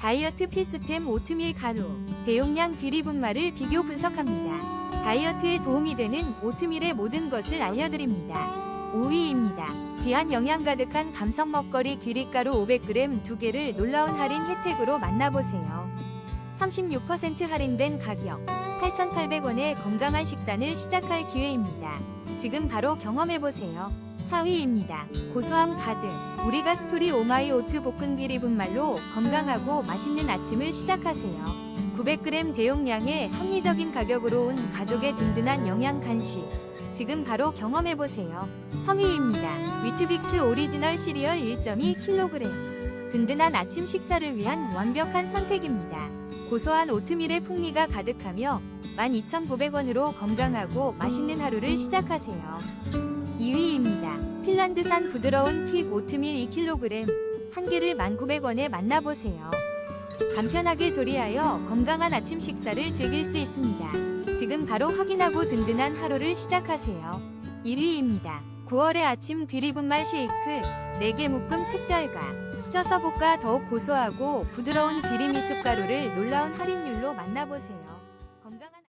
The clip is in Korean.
다이어트 필수템 오트밀 가루, 대용량 귀리 분말을 비교 분석합니다. 다이어트에 도움이 되는 오트밀의 모든 것을 알려드립니다. 5위입니다. 귀한 영양 가득한 감성 먹거리 귀리가루 500g 두 개를 놀라운 할인 혜택으로 만나보세요. 36% 할인된 가격, 8,800원의 건강한 식단을 시작할 기회입니다. 지금 바로 경험해보세요. 4위입니다. 고소함 가득, 우리가 스토리 오마이 오트 볶은 귀리 분말로 건강하고 맛있는 아침을 시작하세요. 900g 대용량의 합리적인 가격으로 온 가족의 든든한 영양 간식. 지금 바로 경험해보세요. 3위입니다. 위트빅스 오리지널 시리얼 1.2kg. 든든한 아침 식사를 위한 완벽한 선택입니다. 고소한 오트밀의 풍미가 가득하며 12,900원으로 건강하고 맛있는 하루를 시작하세요. 2위입니다. 핀란드산 부드러운 퀵 오트밀 2kg. 한 개를 1,900원에 만나보세요. 간편하게 조리하여 건강한 아침 식사를 즐길 수 있습니다. 지금 바로 확인하고 든든한 하루를 시작하세요. 1위입니다. 9월의 아침 귀리분말 쉐이크 4개 묶음 특별가 쪄서 볶아 더욱 고소하고 부드러운 귀리 미숫가루를 놀라운 할인율로 만나보세요. 건강한